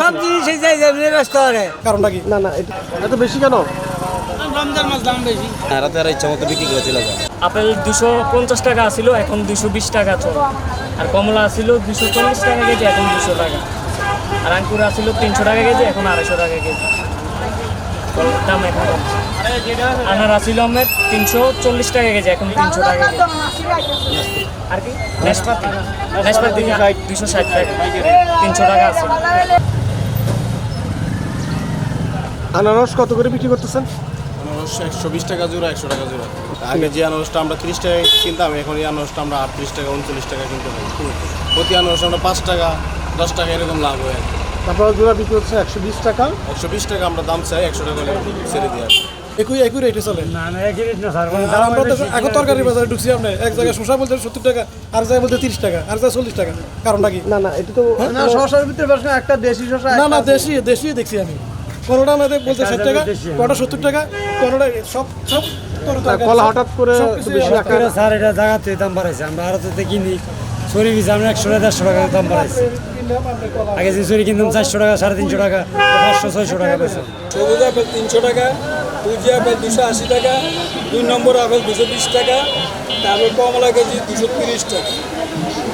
সব জিনিসই যাই যাবে ব্যস্ত করে কারণটা কি? না না এটা এত বেশি কেন? রমজান মাস দাম বেশি। রাতে আর ইচ্ছা মতো বিক্রি করে চলে যায় আপেল দুশো পঞ্চাশ টাকা ছিল এখন দুশো বিশ টাকা চলে। আর কমলা ছিল দুশো চল্লিশ টাকা কেজি এখন দুশো টাকা। আর আঙ্কুর ছিল তিনশো টাকা কেজি এখন আড়াইশো টাকা কেজি। দাম এখন কমছে আনার ছিল আমার তিনশো চল্লিশ টাকা কেজি এখন তিনশো টাকা কেজি। আর কি? নেশপাতি নেশপাতি দুশো ষাট টাকা। তিনশো টাকা আছে। আনারস কত করে বিক্রি করতেছেন? আনারস একশো বিশ টাকা জোড়া একশো টাকা জোড়া। আগে যে আনারসটা আমরা তিরিশ টাকা কিনতাম এখন এই আনারসটা আমরা আটত্রিশ টাকা উনচল্লিশ টাকা কিনতে পারি। প্রতি আনারস আমরা পাঁচ টাকা দশ টাকা এরকম লাভ হয় তারপর জোড়া বিক্রি করছে একশো বিশ টাকা। একশো বিশ টাকা আমরা দাম চাই একশো টাকা ছেড়ে দিয়ে আসি একই একই রেটে চলে? না না এক জিনিস না স্যার আমরা তো এখন তরকারি বাজারে ঢুকছি আপনি এক জায়গায় শসা বলতে সত্তর টাকা আর জায়গায় বলতে তিরিশ টাকা আর জায়গায় চল্লিশ টাকা। কারণটা কি? না না এটা তো না শশার ভিতরে একটা দেশি শশা না না দেশি দেশি দেখছি আমি। কোনোটা আমাদের বলতে ষাট টাকা কোনোটা সত্তর টাকা কোনোটা সব সব কলা হঠাৎ করে স্যার এটা জায়গাতে দাম বাড়াইছে। আমরা আরও তো কিনি সরি বীজ আমরা একশো টাকা দেড়শো টাকা দাম বাড়াইছে। আগে যে সরি কিনতাম চারশো টাকা সাড়ে তিনশো টাকা পাঁচশো ছয়শো টাকা পেয়েছে সবুজ আপেল তিনশো টাকা কুচি আপেল দুশো আশি টাকা দুই নম্বর আপেল দুশো বিশ টাকা তারপর কমলা কেজি দুশো তিরিশ টাকা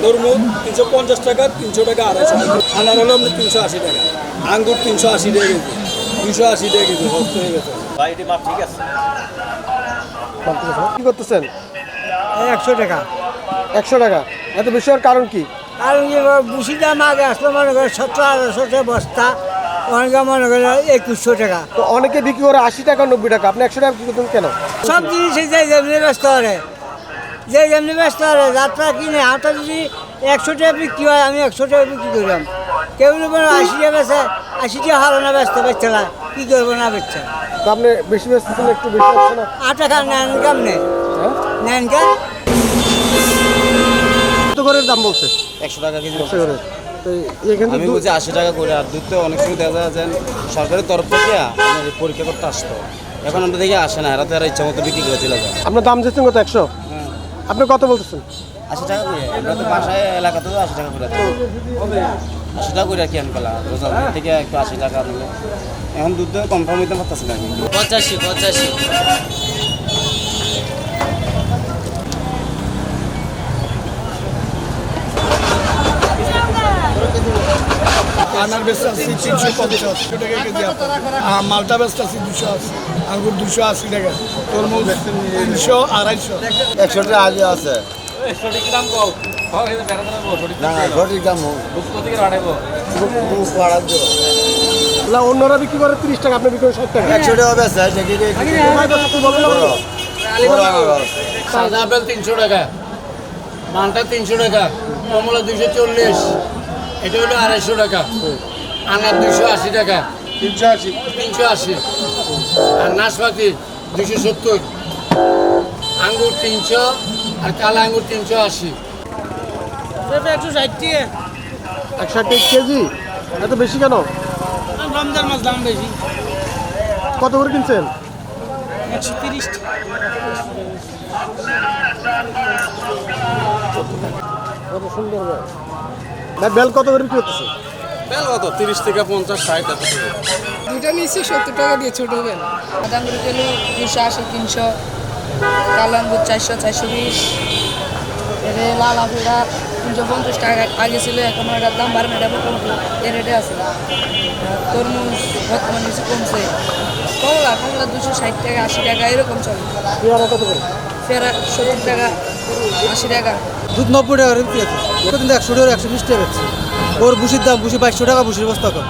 তরমুজ তিনশো পঞ্চাশ টাকা তিনশো টাকা আড়াইশো টাকা। আনার হলো আপনি তিনশো আশি টাকা আঙ্গুর তিনশো আশি টাকা দুশো আশি টাকা হস্ত হয়ে গেছে। কি করতেছেন? একশো টাকা। একশো টাকা। এত বেশি হওয়ার কারণ কি? আর বুসি দাম আগে আসলো মনে করে সত্তর আঠারোশো বস্তা অনেকে মনে করে একুশশো টাকা। তো অনেকে বিক্রি করে আশি টাকা নব্বই টাকা। আপনি একশো টাকা বিক্রি করতেন কেন? সব জিনিসই যাই যেমনি ব্যস্ত করে যে যেমনি ব্যস্ত করে যাত্রা কিনে হাতে যদি একশো টাকা বিক্রি হয় আমি একশো টাকা বিক্রি করলাম। কেউ আশি টাকা বেচে আশি টাকা হারো না ব্যস্ত বেচছে না কী করব না বেচছে তো আপনি বেশি বেচতেছেন একটু বেশি হচ্ছে না? আট টাকা নেন কাম নেই হ্যাঁ? নেন কা? কত করে দাম বলছে? একশো টাকা কেজি একশো করে। তো এখানে আমি বলছি আশি টাকা করে আর দুধ তো অনেক সময় দেখা যায় সরকারের তরফ থেকে আপনার পরীক্ষা করতে আসতো। এখন আমরা দেখি আসে না রাতে আর ইচ্ছা মতো বিক্রি করে চলে যায়। আপনার দাম দিচ্ছেন কত একশো? আপনি কত বলতেছেন? আশি টাকা করে আমরা তো বাসায় এলাকাতে আশি টাকা করে। আশি টাকা করে কি আমি পেলাম রোজার থেকে একটু আশি টাকা নিলে এখন দুধ কনফার্ম হইতে পারতেছি না পঁচাশি পঁচাশি। আনার বেচতে আসছি তিনশো পঞ্চাশ। টাকা কেজি আর মালটা বেচতে আসছি দুশো আশি আঙ্গুর দুশো আশি টাকা। তরমুজ তিনশো আড়াইশো একশো টাকা আলু আছে। না সঠিক দাম না অন্যরা বিক্রি করে তিরিশ টাকা আপনি বিক্রি ষাট টাকা। একশো টাকা বেচা দেখি সাদা আপেল তিনশো টাকা। মালটা তিনশো টাকা। কমলা দুশো চল্লিশ। এটা হলো আড়াইশো টাকা। আনার দুশো আশি টাকা। তিনশো আশি। তিনশো আশি। আর নাশপাতি দুশো সত্তর। আঙ্গুর তিনশো আর কালা আঙ্গুর তিনশো আশি। একশো ষাট টাকা একশো টাকা কেজি? এত বেশি কেন? রমজান মাস দাম বেশি। কত করে কিনছেন? একশো তিরিশ। কত সুন্দর না বেল কত করে বিক্রি করতেছে? বেল কত? তিরিশ থেকে পঞ্চাশ ষাট এত দুইটা মিশি সত্তর টাকা দিয়ে ছোট বেল। আঙ্গুর কিলো দুশো আশি তিনশো। কালো আঙ্গুর চারশো চারশো বিশ। এর লাল আপেলটা তিনশো পঞ্চাশ টাকা আগে ছিল এখন এটার দাম বাড়বে এটা মোটামুটি এ রেটে আছে। তরমুজ বর্তমানে কিছু কমছে। কমলা কমলা দুশো ষাট টাকা আশি টাকা এরকম চলে। পেয়ারা কত করে? ফেরা সত্তর টাকা আশি টাকা। দুধ নব্বই টাকা বিক্রি আছে কিন্তু একশো টাকা একশো বিশ টাকা বেচছে। ওর বুসির দাম বুসি বাইশশো টাকা বুসির বস্তা কর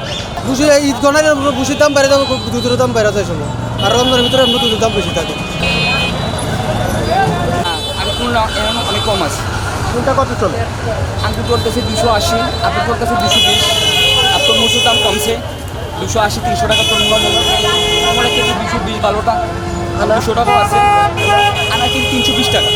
বুসি ঈদ গণার বুসির দাম বেড়ে যাবে দুধের দাম বেড়ে যায় সময় আর রমজানের ভিতরে দুধের দাম বেশি থাকে। কোনটা কত চলে? আমি তোর কাছে দুশো আশি, আপনি তোর কাছে দুশো বিশ। আপনার মুসুর দাম কমছে। দুশো আশি, তিনশো টাকা তুলনামূলক আমরা কেজি দুশো বিশ বারোটা। দুশো টাকাও আছে। আনা কিন্তু তিনশো বিশ টাকা।